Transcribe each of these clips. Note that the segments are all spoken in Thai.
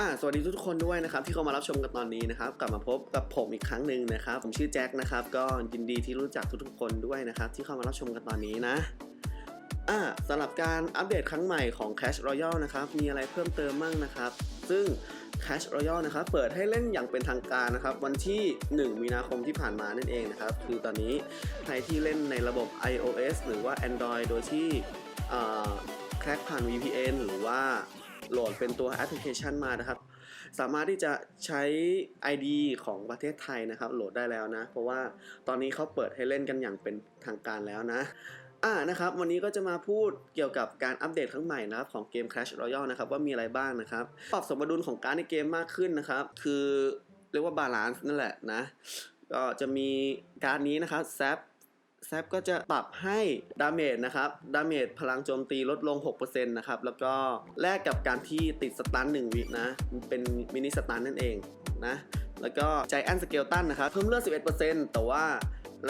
อ่าสวัสดีทุกๆคนด้วยนะครับที่เข้ามารับชมกันตอนนี้นะครับกลับมาพบกับผมอีกครั้งหนึ่งนะครับผมชื่อแจ็คนะครับก็ยินดีที่รู้จักทุกๆคนด้วยนะครับที่เข้ามารับชมกันตอนนี้นะอ่าสำหรับการอัปเดตครั้งใหม่ของ Clash Royale นะครับมีอะไรเพิ่มเติมมั่งนะครับ ซึ่ง Clash Royale นะครับเปิดให้เล่นอย่างเป็นทางการนะครับวันที่ 1 มีนาคมที่ผ่านมานั่นเองนะครับคือตอนนี้ใครที่เล่นในระบบ iOS หรือว่า Android โดยที่แคร็กผ่าน VPN หรือว่า โหลดเป็นตัวแอปพลิเคชันมานะครับ สามารถที่จะใช้ ID ของประเทศไทยนะครับโหลดได้แล้วนะ เพราะว่าตอนนี้เขาเปิดให้เล่นกันอย่างเป็นทางการแล้วนะอ่านะครับวันนี้ก็จะมาพูดเกี่ยวกับการอัปเดตครั้งใหม่นะครับของเกม Clash Royale นะครับว่ามีอะไรบ้างนะครับปรับสมดุลของการในเกมมากขึ้นนะครับ คือเรียกว่าบาลานซ์นั่นแหละนะก็จะมีการนี้นะครับแซป แซปก็จะปรับให้ดาเมจนะครับ ดาเมจพลังโจมตีลดลง 6%นะครับ แล้วก็แลกกับการที่ติดสตัน1วินะ เป็นมินิสตันนั่นเองนะ แล้วก็ใจแอนสเกลตันนะครับ เพิ่มเลือด 11%แต่ว่า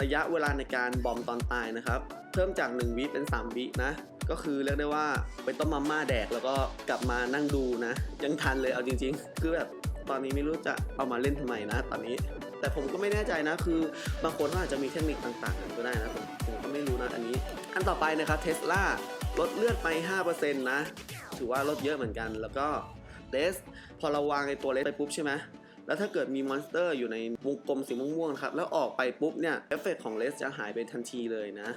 ระยะเวลาในการบอมตอนตายนะครับ เพิ่มจาก 1 วิเป็น 3 วินะ ก็คือเรียกได้ว่าไปต้มมาม่าแดกแล้วก็กลับมานั่งดูนะ ยังทันเลยเอาจริง ๆ คือแบบตอนนี้ไม่รู้จะเอามาเล่นทำไมนะ ตอนนี้ แต่ผมก็ไม่แน่ใจนะ คือบางคนเขาอาจจะมีเทคนิคต่างๆกันก็ได้นะผมผมก็ไม่รู้นะอันนี้ อันต่อไปนะครับเทสลาลดเลือดไป 5%นะ ถือว่าลดเยอะเหมือนกันแล้วก็เลสพอเราวางไอ้ตัวเลสไปปุ๊บใช่ไหมแล้วถ้าเกิดมีมอนสเตอร์อยู่ในวงกลมสีม่วงๆครับแล้วออกไปปุ๊บเนี่ยเอฟเฟกของเลสจะหายไปทันทีเลยนะ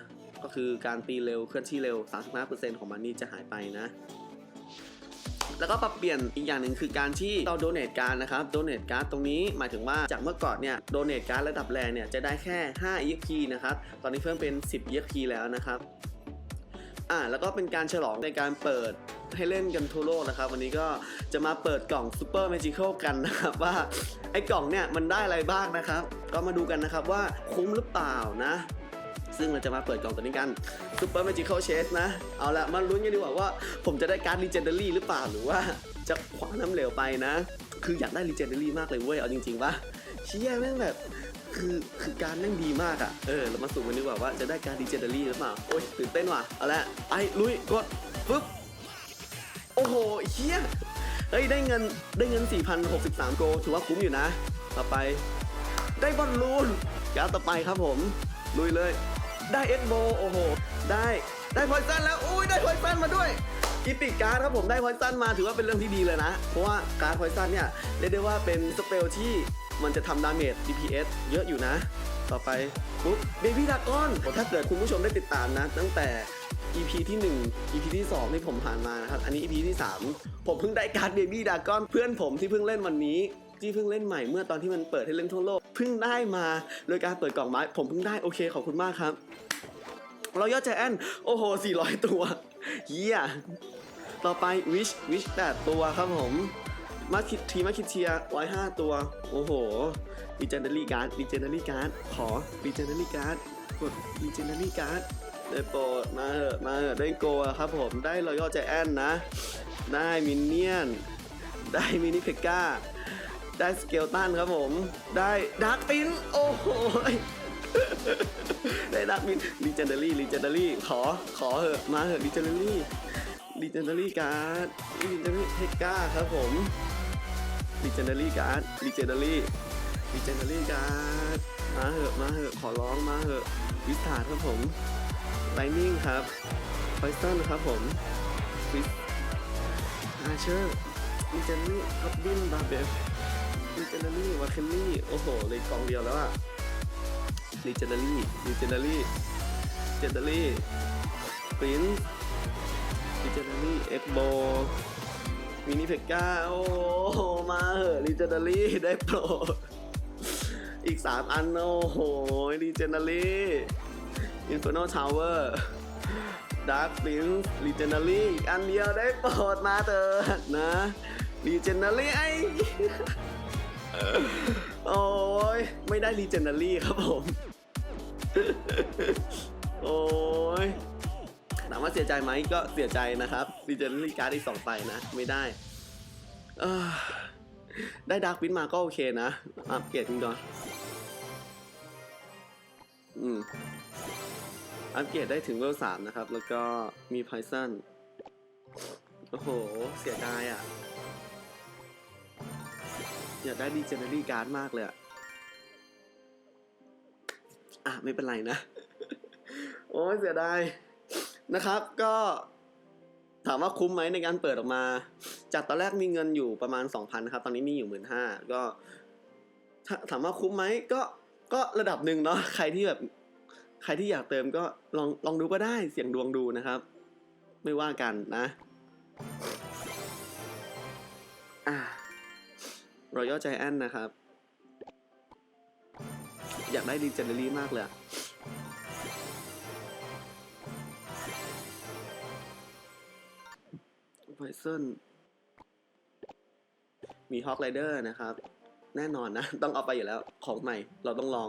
ก็คือการตีเร็วเคลื่อนที่เร็ว 35%ของมันนี่จะหายไปนะ แล้วก็ปรับเปลี่ยนอีกอย่างหนึ่งคือการที่เราโดเน a การ์ดนะครับโดเน a การ์ดตรงนี้หมายถึงว่าจากเมื่อก่อนเนี่ยโดเน a การ์ดระดับแรงเนี่ยจะได้แค่ 5 EXP นะครับตอนนี้เพิ่มเป็น 10 EXP แล้วนะครับอ่าแล้วก็เป็นการฉลองในการเปิดให้เล่นกันทั่วโลกนะครับ วันนี้ก็จะมาเปิดกล่อง Super Magical กันนะครับว่าไอ้กล่องเนี่ยมันได้อะไรบ้างนะครับ ก็มาดูกันนะครับว่าคุ้มหรือเปล่านะ ซึ่งเราจะมาเปิดกล่องตัวนี้กัน Super Magical Chase นะ เอาละมาลุ้นกันดีกว่าว่า ผมจะได้การ์ด Legendary หรือเปล่าหรือว่าจะคว้าน้ำเหลวไปนะ คืออยากได้ Legendary มากเลยเว้ย เอาจริงๆว่าเชี่ยแม่งแบบคือคือการแม่งดีมากอะ่ะ เออ เรามาสุ่มกันดีกว่าว่าจะได้การ Legendary หรือเปล่า โอ้ยตื่นเต้นว่ะ เอาละไปลุยกดปึ๊บ โอ้โหเฮียเฮ้ย ได้เงินได้เงิน 4,063 โก ถือว่าคุ้มอยู่นะ ต่อไป ได้บอลลูนการต่อไปครับผม ลุยเลย ได้เอ็กโบโอ้โห ได้ได้พอยซันแล้ว อุ้ยได้พอยซันมาด้วยกิติการดครับผมได้พอยซันมาถือว่าเป็นเรื่องที่ดีเลยนะ เพราะว่าการดพอยซันเนี่ยเรียกได้ว่าเป็นสเปลที่มันจะทำดาเมจ DPS เยอะอยู่นะ ต่อไปปุ๊บเบบี้ดากอนถ้าเกิดคุณผู้ชมได้ติดตามนะ ตั้งแต่ EP ที่ 1 EP ที่ 2 ที่ผมผ่านมานะครับ อันนี้ EP ที่ 3 ผมเพิ่งได้การ์ดเบบี้ดากอนเพื่อนผมที่เพิ่งเล่นวันนี้ ที่เพิ่งเล่นใหม่เมื่อตอนที่มันเปิดให้เล่นทั่วโลกเพิ่งได้มาโดยการเปิดกล่องไม้ผมเพิ่งได้โอเคขอบคุณมากครับเรายอดใจแอนโอ้โห 400 ตัวเยี่ยต่อไปวิชวิช8ตัวครับผมมาคิดทีมาคิดเทีย105ตัว โอ้โหดีเจนเดอรี่การ์ดดีเจนเดอรี่การ์ดขอดีเจนเดอรี่การ์ดกดดีเจนเดอรี่การ์ดได้โปรดมาเถอะมาเถอะได้โกะครับผมได้รอยัลใจแอนนะ ได้มินเนี่ยน ได้มินิเพก้า ได้สเกลตันครับผม ได้ดาร์กปินโอ้โหได้ดาร์กปินลีเจนดารี่ลีเจนดารี่ขอขอเหอะมาเหอะลีเจนดารี่ลีเจนดารี่การ์ดลีเจนดารี่เพก้าครับผมลีเจนดารี่การ์ดลีเจนดารี่ลีเจนดารี่การ์ดมาเหอะมาเหอะขอร้องมาเหอะวิสาครับผมไลนิ่งครับไฟซันครับผมวิสอาเชอร์ลีเจนดารี่คับบินบาเบ ลีเจนดารี่วาเคนนี่โอ้โหเลยกองเดียวแล้วอะลีเจนดารี่ลีเจนดารี่เจนดารี่ปรินลีเจนดารี่เอ็กโบมินิเพก้าโอ้โหมาเหอะลีเจนดารี่ได้โปรดอีก 3 อัน โอ้โหลีเจนดารี่อินฟ r ร์โนทาวเวอร์ดาร์คปินลีเจนดารี่อีกอันเดียวได้โปรดมาเถอะนะลีเจนดารี่ไอ โอ้ยไม่ได้รีเจนเนอรี่ครับผม โอ้ยถามว่าเสียใจไหมก็เสียใจนะครับรีเจนเนอรี่การ์ดอีกสองใบนะ ไม่ได้ได้ดาร์กวินมาก็โอเคนะ อัปเกรดกันก่อนอืมอัปเกรดได้ถึงเวลสามนะครับ แล้วก็มีไพซันโอ้โห เสียดายอะ อยากได้ดีเจเนอรี่การ์ดมากเลยอะอะ ไม่เป็นไรนะ โอ้ยเสียดายนะครับก็ถามว่าคุ้มไหมในการเปิดออกมา จากตอนแรกมีเงินอยู่ประมาณ 2,000นะครับ ตอนนี้มีอยู่หมื่นห้าก็ถาถามว่าคุ้มไหมก็ก็ระดับหนึ่งเนาะใครที่แบบ ใครที่อยากเติมก็ลองลองดูก็ได้เสี่ยงดวงดูนะครับ ไม่ว่ากันนะ อ่า รอยัลใจแอนนะครับ อยากได้ดีเจเนอรี่มากเลยไวเซนมีฮอกไรเดอร์นะครับ แน่นอนนะ ต้องเอาไปอยู่แล้ว ของใหม่ เราต้องลอง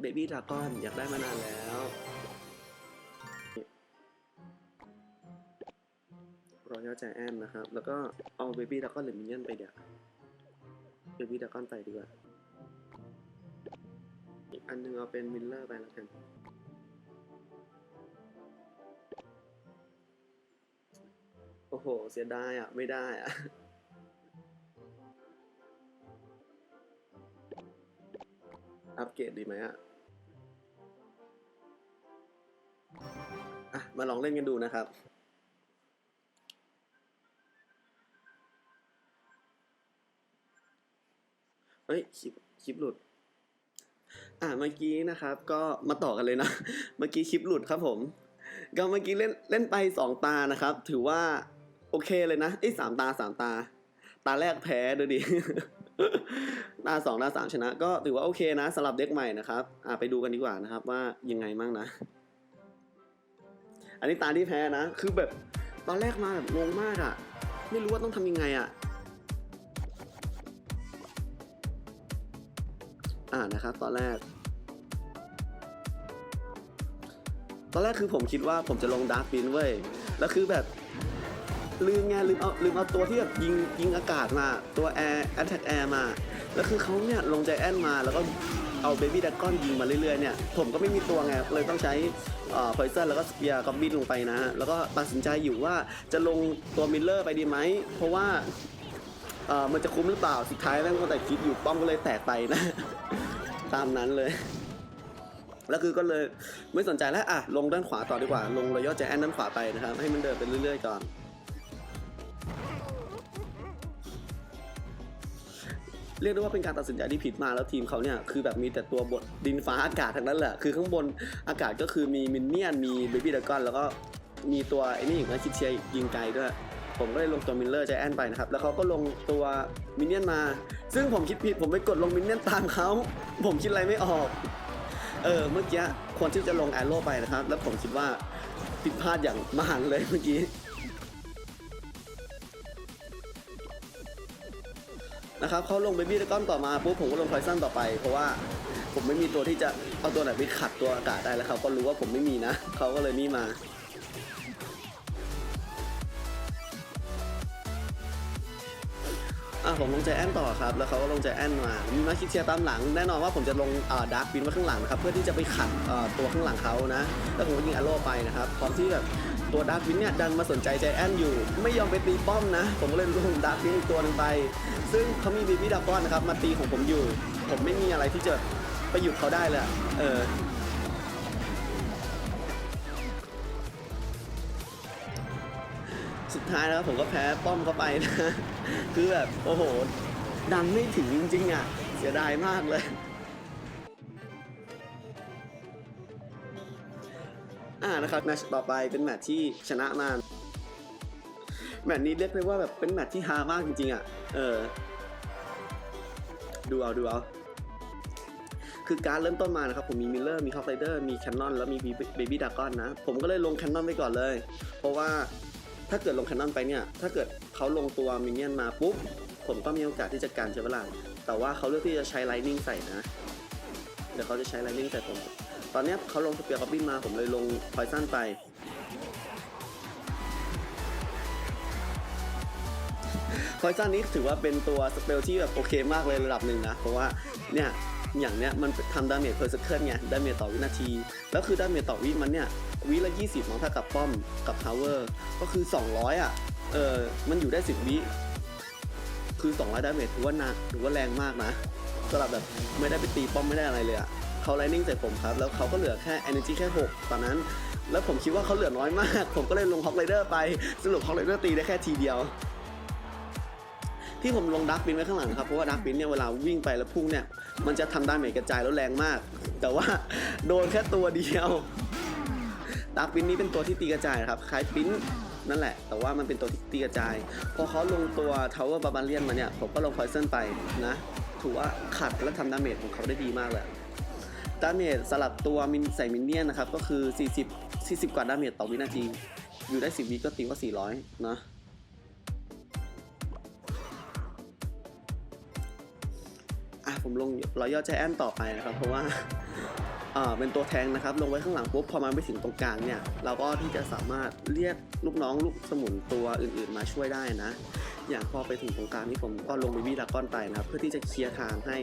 เบบี้ดราก้อนอยากได้มานานแล้ว รอยัลใจแอนนะครับ แล้วก็เอาเบบี้ดราก้อนหรือมินเนี่ยนไปเดี๋ยวเบบี้ดราก้อนไปดีกว่า อีกอันหนึงเอาเป็นมิลเลอร์ไปแล้วกันโอ้โห เสียดายอะ ไม่ได้อะอัปเกรดดีไหมอะอะ มาลองเล่นกันดูนะครับ เฮ้ยคลิปคลิปหลุด อะเมื่อกี้นะครับ ก็มาต่อกันเลยนะ เมื่อกี้คลิปหลุดครับผม ก็เมื่อกี้เล่นเล่นไปสองตานะครับ ถือว่าโอเคเลยนะเอ้สามตาสามตา ตาแรกแพ้ดูดิตาสองตาสามชนะ ก็ถือว่าโอเคนะสำหรับเด็กใหม่นะครับ อะไปดูกันดีกว่านะครับ ว่ายังไงมั่งนะ อันนี้ตาที่แพ้นะ คือแบบตอนแรกมาแบบงงมากอะ่ะ ไม่รู้ว่าต้องทำยังไงอะ่ะ อ่านะครับ ตอนแรก ตอนแรกคือผมคิดว่าผมจะลงดาร์กบินเว้ย แล้วคือแบบลืมไงลืมเอาลืมเอาตัวที่แบบยิงยิงอากาศมา ตัวแอร์แอตแทกแอร์มา แล้วคือเขาเนี่ยลงใจแอนมาแล้วก็เอาเบบี้ดักก้อนยิงมาเรื่อยๆเนี่ยผมก็ไม่มีตัวไงเลยต้องใช้เอ่อพอยซันแล้วก็สเปียร์ก็บินลงไปนะฮะแล้วก็ตัดสินใจอยู่ว่าจะลงตัวมิลเลอร์ไปดีไหม เพราะว่าเอ่อมันจะคุ้มหรือเปล่าสุดท้ายแม่งก็แต่คิดอยู่ป้อมก็เลยแตกไปนะ ตามนั้นเลย แล้วคือก็เลยไม่สนใจแล้วอะลงด้านขวาต่อดีกว่า ลงรอยัลแจแอนด้านขวาไปนะครับ ให้มันเดินไปเรื่อยๆก่อนเรียกได้ว่าเป็นการตัดสินใจที่ผิดมาแล้วทีมเขาเนี่ยคือแบบมีแต่ตัวบทดินฟ้าอากาศทั้งนั้นแหละ คือข้างบนอากาศก็คือมีมินเนี่ยนมีเบบี้ดากอนแล้วก็มีตัวไอ้นี่อีกนะคิดเชียร์ยิงไกลด้วย ผมก็เลยลงตัวมิลเลอร์ใจแอนไปนะครับ แล้วเขาก็ลงตัวมินเนี่ยนมา ซึ่งผมคิดผิดผมไปกดลงมินเนี่ยนตามเขาผมคิดอะไรไม่ออก เออเมื่อกี้ควรที่จะลงแอโร่ไปนะครับ แล้วผมคิดว่าผิดพลาดอย่างมหันเลยเมื่อกี้นะครับเขาลงเบบี้ดากอนต่อมาปุ๊บผมก็ลงไฟซันต่อไป เพราะว่าผมไม่มีตัวที่จะเอาตัวไหนไปขัดตัวอากาศได้แล้วเขาก็รู้ว่าผมไม่มีนะเขาก็เลยนี่มา อะผมลงใจแอนต่อครับ แล้วเขาก็ลงใจแอนมา มีมาคิดเชียร์ตามหลัง แน่นอนว่าผมจะลงดาร์กบินไว้ข้างหลังนะครับ เพื่อที่จะไปขัดตัวข้างหลังเขานะ แล้วผมก็ยิงอาโร่ไปนะครับ พร้อมที่แบบตัวดาร์กบินเนี่ยดันมาสนใจใจแอนอยู่ ไม่ยอมไปตีป้อมนะ ผมก็เลยลงดาร์กบินอีกตัวหนึงไป ซึ่งเขามีบีบีดากอนนะครับ มาตีของผมอยู่ ผมไม่มีอะไรที่จะไปหยุดเขาได้เลยอะเออ สุดท้ายแล้วผมก็แพ้ป้อมเข้าไปนะ คือแบบ โอ้โห ดันไม่ถึงจริงๆอะ เสียดายมากเลย อ่านะครับแมตช์ต่อไปเป็นแมตช์ที่ชนะมาแมตช์นี้เรียกได้ว่าแบบเป็นแมตช์ที่ฮามากจริงๆอะ เออ ดูเอาดูเอาคือการเริ่มต้นมานะครับ ผมมีมิลเลอร์มีคอฟไรเดอร์มีแคนนอนแล้วมีเบบี้ดากอนนะ ผมก็เลยลงแคนนอนไปก่อนเลย เพราะว่า ถ้าเกิดลงแคนนอนไปเนี่ย ถ้าเกิดเขาลงตัวมินเนี่ยนมาปุ๊บ ผมก็มีโอกาสที่จะการใช้เวลา แต่ว่าเขาเลือกที่จะใช้ไลนิ่งใส่นะ เดี๋ยวเขาจะใช้ไลนิ่งใส่ผม ตอนนี้เขาลงสเปียร์กับบินมา ผมเลยลงพอยซันไป พอยซันนี้ถือว่าเป็นตัวสเปลที่แบบโอเคมากเลยระดับหนึ่งนะ เพราะว่าเนี่ยอย่างเนี้ยมันทำดาเมจเพอร์เซคิลไงดาเมจต่อวินาที แล้วคือดาเมจต่อวิมันเนี่ย วิละ 20มั้งถ้ากับป้อมกับทาวเวอร์ก็คือ 200 อะ เออมันอยู่ได้ 10 วิคือ 200ดาเมจถือว่าหนักถือว่าแรงมากนะสำหรับแบบไม่ได้ไปตีป้อมไม่ได้อะไรเลยอะเขาไลนิ่งใส่ผมครับ แล้วเขาก็เหลือแค่ energy แค่ 6 ตอนนั้น แล้วผมคิดว่าเขาเหลือน้อยมาก ผมก็เลยลงฮอกไรเดอร์ไปสรุปฮอกไรเดอร์ตีได้แค่ทีเดียวที่ผมลงดักบินไว้ข้างหลังครับ เพราะว่าดักบินเนี่ยเวลาวิ่งไปแล้วพุ่งเนี่ย มันจะทำดาเมจกระจายแล้วแรงมาก แต่ว่าโดนแค่ตัวเดียว ดักบินนี้เป็นตัวที่ตีกระจายนะครับคล้ายปิ้นนั่นแหละ แต่ว่ามันเป็นตัวที่ตีกระจาย พอเขาลงตัวทาวเวอร์บาบาเลียนมาเนี่ย ผมก็ลงพอยเซนไปนะ ถือว่าขัดและทำดาเมจของเขาได้ดีมากเลย ดาเมจสลับตัวมินใส่มินเนี่ยนนะครับ ก็คือ 40 40 กว่าดาเมจต่อวินาที อยู่ได้ 10 วิก็ตีว่า 400 นะอะผมลงรอยย่อใจแอนต่อไปนะครับ เพราะว่า เป็นตัวแทงนะครับลงไว้ข้างหลังปุ๊บพอมาไปถึงตรงกลางเนี่ยเราก็ที่จะสามารถเรียกลูกน้องลูกสมุนตัวอื่นๆมาช่วยได้นะ อย่างพอไปถึงตรงกลางนี่ผมก็ลงไปวีดากอนไปนะครับเพื่อที่จะเคลียร์ทางให้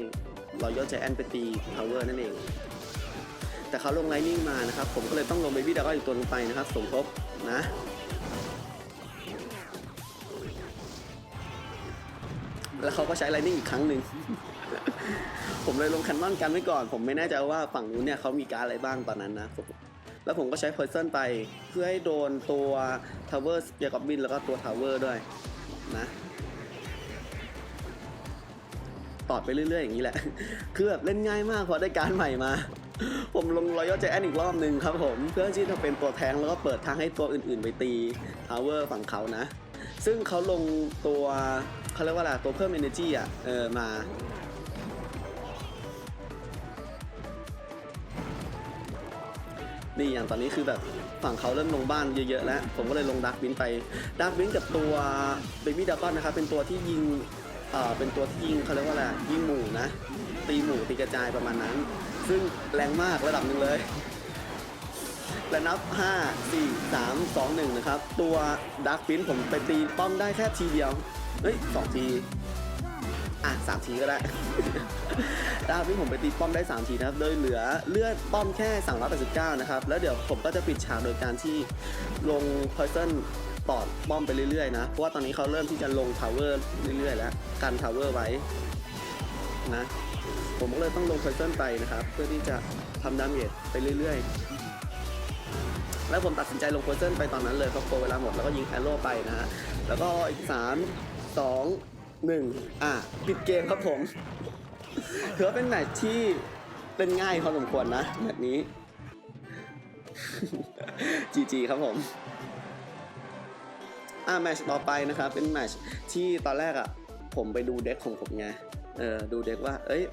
รอยย่อใจแอนไปตีพาวเวอร์นั่นเอง แต่เขาลงไลนิ่งมานะครับผมก็เลยต้องลงเบบี้ดากอนอีกตัวหนึงไปนะครับสมทบนะแล้วเขาก็ใช้ไลนิ่งอีกครั้งหนึ่ง ผมเลยลงแคนนอนกันไว้ก่อน ผมไม่แน่ใจว่าฝั่งนู้นเนี่ยเขามีการอะไรบ้างตอนนั้นนะผมแล้วผมก็ใช้ Poison ไปเพื่อให้โดนตัว Tower s p e a r Goblin แล้วก็ตัว Tower ด้วยนะตอดไปเรื่อยๆอย่างนี้แหละ คือแบบเล่นง่ายมากเพราะได้การใหม่มา ผมลงรอยย่อใจแอนอีกรอบหนึ่งครับผมเพื่อที่จะเป็นตัวแทงแล้วก็เปิดทางให้ตัวอื่นๆไปตี Tower ฝั่งเขานะ ซึ่งเขาลงตัวเขาเรียกว่าอะไรตัวเพิ่ม energy อะเออมา นี่อย่างตอนนี้คือแบบฝั่งเขาเริ่มลงบ้านเยอะๆแล้ว ผมก็เลยลงดักบินไปดักบินกับตัวเบบี้ดากอนนะครับเป็นตัวที่ยิงเอ่อเป็นตัวที่ยิงเขาเรียกว่าอะไรยิงหมู่นะตีหมู่ตีกระจายประมาณนั้น ซึ่งแรงมากระดับหนึ่งเลยและนับ 5 4 3 2 1 นะครับ ตัวดักบินผมไปตีป้อมได้แค่ทีเดียว เฮ้ยสองที อะสามทีก็ได้ ดาวที่ผมไปตีป้อมได้3ทีนะครับโดยเหลือเลือดป้อมแค่389นะครับแล้วเดี๋ยวผมก็จะปิดฉากโดยการที่ลง Poison ตอดป้อมไปเรื่อยๆนะเพราะว่าตอนนี้เขาเริ่มที่จะลง Tower เรื่อยๆ แล้วกัน Tower ไว้นะผมก็เลยต้องลง Poison ไปนะครับ เพื่อที่จะทำดาเมจไปเรื่อยๆ แล้วผมตัดสินใจลง Poison ไปตอนนั้นเลยเพราะโปรเวลาหมดแล้วก็ยิงแอโร่ไปนะฮะแล้วก็อีก 3 2 1 อะปิดเกมครับผม ถือว่าเป็นแมตช์ที่เล่นง่ายพอสมควรนะแบบนี้ GG ครับผม อ่าแมตช์ต่อไปนะครับ เป็นแมตช์ที่ตอนแรกอะ ผมไปดูเด็กของผมไง เออดูเด็กว่า เอ้ย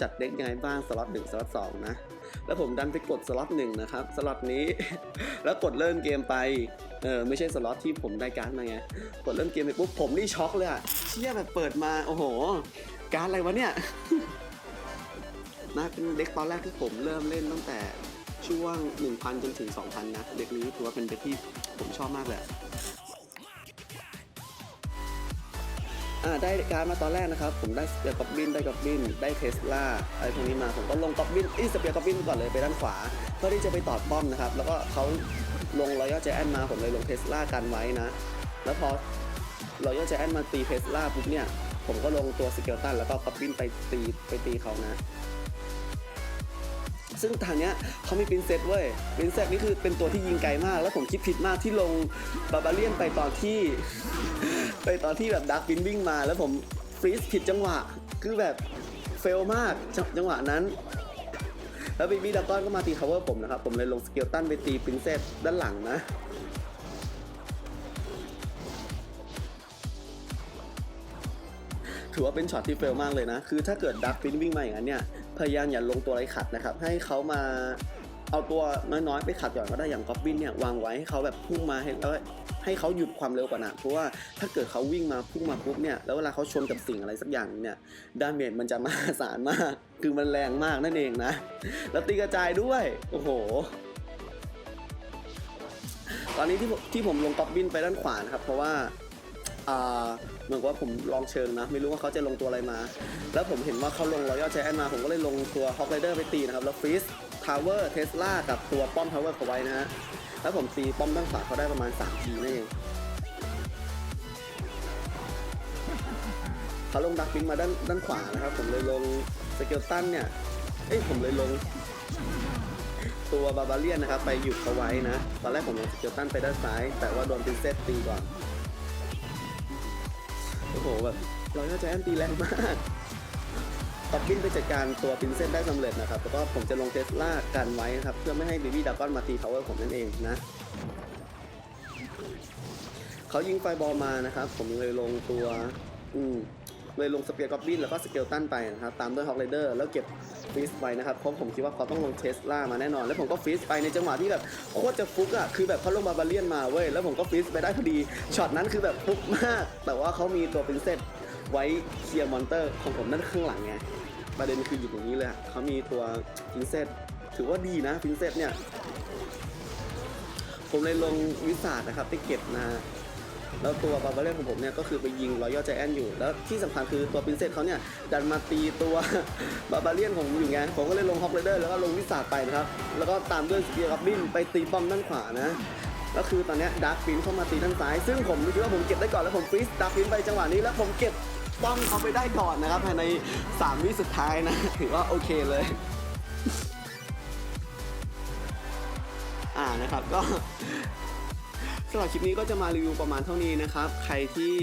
จัดเด็กยังไงบ้างสล็อตหนึ่งสล็อตสองนะ แล้วผมดันไปกดสล็อตหนึ่งนะครับสล็อตนี้ แล้วกดเริ่มเกมไป เออไม่ใช่สล็อตที่ผมได้การ์ดมาไง กดเริ่มเกมไปปุ๊บผมนี่ช็อกเลยอะเชี่ยแบบเปิดมาโอ้โห การ์ดอะไรวะเนี่ย นะเป็นเด็กตอนแรกที่ผมเริ่มเล่นตั้งแต่ช่วง 1,000 จนถึง 2,000 นะ เด็กนี้ถือว่าเป็นเด็กที่ผมชอบมากเลยอ่าได้การมาตอนแรกนะครับ ผมได้สเปียร์กอบบินได้กอบบินได้เทสลาอะไรพวกนี้มาผมก็ลงกอบบินอีสเปียร์กอบบินก่อนเลยไปด้านขวาเพื่อที่จะไปตอดป้อมนะครับ แล้วก็เขาลงรอยัลเจแอนมาผมเลยลงเทสลากันไว้นะ แล้วพอรอยัลเจแอนมาตีเทสลาปุ๊บเนี่ย ผมก็ลงตัวสเกลตันแล้วก็กอบบินไปตีไปตีเขานะ ซึ่งทางเนี้ยเขามีปินเซตเว้ยปินเซตนี่คือเป็นตัวที่ยิงไกลมาก แล้วผมคิดผิดมากที่ลงบาบาเลียนไปตอนที่ ไปตอนที่แบบดักบินวิ่งมา แล้วผมฟรีซผิดจังหวะ คือแบบเฟลมากจจังหวะนั้นแล้วบีบีดักก้อนก็มาตี cover ผมนะครับ ผมเลยลงสเกลตันไปตีปินเซสด้านหลังนะ ถือว่าเป็นช็อตที่เฟลมากเลยนะ คือถ้าเกิดดักบินวิ่งมาอย่างนั้นเนี่ย พยายามอย่าลงตัวอะไรขัดนะครับ ให้เขามาเอาตัวน้อยๆ ไปขัดก่อนก็ได้อย่างกอบบินเนี่ยวางไว้ให้เขาแบบพุ่งมาให้แล้วให้เขาหยุดความเร็วก่อนนะเพราะว่าถ้าเกิดเขาวิ่งมาพุ่งมาปุ๊บเนี่ยแล้วเวลาเขาชนกับสิ่งอะไรสักอย่างเนี่ยดาเมจมันจะมหาศาลมาก คือมันแรงมากนั่นเองนะ แล้วตีกระจายด้วย โอ้โห ตอนนี้ที่ที่ผมลงกอบบินไปด้านขวานะครับเพราะว่า อ่าเหมือนกับว่าผมลองเชิงนะ ไม่รู้ว่าเขาจะลงตัวอะไรมา แล้วผมเห็นว่าเขาลงรอยัลแจนมา ผมก็เลยลงตัวฮอกไรเดอร์ไปตีนะครับ แล้วฟรีสทาวเวอร์เทสลากับตัวป้อมทาวเวอร์เขาไว้นะฮะ แล้วผมตีป้อมด้านขวาเขาได้ประมาณ 3 ทีนั่นเองเขาลงดักปิงมาด้านด้านขวานะครับ ผมเลยลงสเกลตันเนี่ย เอ้ยผมเลยลงตัวบาบาเลียนนะครับ ไปหยุดเขาไว้นะ ตอนแรกผมลงสเกลตันไปด้านซ้าย แต่ว่าโดนปินเซตตีก่อน โอ้โหแบบเราน่าจะแอนตีแรงมากตอปบินไปจัดการตัวปินเซนได้สำเร็จนะครับ แล้วก็ผมจะลงเทสลากันไว้นะครับ เพื่อไม่ให้บีบีดักกอนมาตีพาวเวอร์ผมนั่นเองนะ เขายิงไฟบอลมานะครับ ผมเลยลงตัว อืม เลยลงสเปียร์กอบบินแล้วก็สเกลตันไปนะครับตามด้วยฮอกไรเดอร์แล้วเก็บฟรีสไปนะครับเพราะผมคิดว่าเขาต้องลงเทสลามาแน่นอน แล้วผมก็ฟรีสไปในจังหวะที่แบบโคตรจะฟุกอะคือแบบเขาลงบาบาเลียนมาเว้ยแล้วผมก็ฟรีสไปได้พอดีช็อตนั้นคือแบบฟุกมาก แต่ว่าเขามีตัวเป็นเซตไว้เคลียร์มอนเตอร์ของผมนั่นข้างหลังไงประเด็นคืออยู่ตรงนี้เลยเขามีตัวพินเซตถือว่าดีนะพินเซตเนี่ยผมเลยลงวิสาดนะครับไปเก็บนะ แล้วตัวบาบาเลียนของผมเนี่ยก็คือไปยิงรอยัลใจแอนอยู่ แล้วที่สำคัญคือตัวปรินเซสเขาเนี่ยดันมาตีตัวบาบาเลียนของผมอยู่ไงผมก็เลยลงฮอกเลเดอร์แล้วก็ลงวิสาดไปนะครับ แล้วก็ตามด้วยสเกียร์กับบินไปตีป้อมด้านขวานะก็คือตอนนี้ดาร์คฟินเข้ามาตีด้านซ้าย ซึ่งผมคิดว่าผมเก็บได้ก่อนแล้วผมฟรีสดาร์คฟินไปจังหวะนี้แล้วผมเก็บป้อมเขาไปได้ก่อนนะครับภายใน 3 วิสุดท้ายนะถือว่าโอเคเลย อ่านะครับก็ สำหรับคลิปนี้ก็จะมารีวิวประมาณเท่านี้นะครับ ใครที่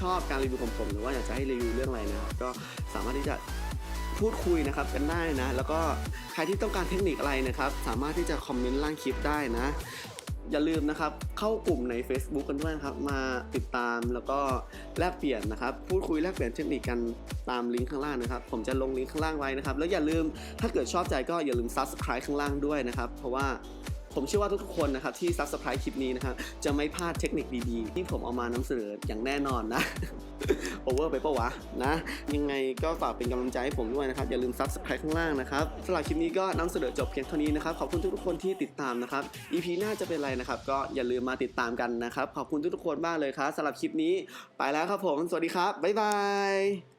ชอบการรีวิวของผมหรือว่าอยากจะให้รีวิวเรื่องอะไรนะครับ ก็สามารถที่จะพูดคุยนะครับกันได้นะ แล้วก็ใครที่ต้องการเทคนิคอะไรนะครับ สามารถที่จะคอมเมนต์ล่างคลิปได้นะ อย่าลืมนะครับ เข้ากลุ่มใน Facebook กันด้วยนะครับ มาติดตามแล้วก็แลกเปลี่ยนนะครับ พูดคุยแลกเปลี่ยนเทคนิคกันตามลิงก์ข้างล่างนะครับ ผมจะลงลิงก์ข้างล่างไว้นะครับ แล้วอย่าลืมถ้าเกิดชอบใจก็อย่าลืม Subscribe ข้างล่างด้วยนะครับ เพราะว่า ผมเชื่อว่าทุกๆคนนะครับที่ Subscribe คลิปนี้นะครับจะไม่พลาดเทคนิคดีๆ ที่ผมเอามานำเสนออย่างแน่นอนนะโอเวอร์ไปปะวะนะ ยังไงก็ฝากเป็นกำลังใจให้ผมด้วยนะครับ อย่าลืม Subscribe ข้างล่างนะครับสำหรับคลิปนี้ก็นำเสนอจบเพียงเท่านี้นะครับ ขอบคุณทุกๆคนที่ติดตามนะครับ EP หน้าจะเป็นอะไรนะครับ ก็อย่าลืมมาติดตามกันนะครับ ขอบคุณทุกๆคนมากเลยครับสำหรับคลิปนี้ ไปแล้วครับผม สวัสดีครับ บ๊ายบาย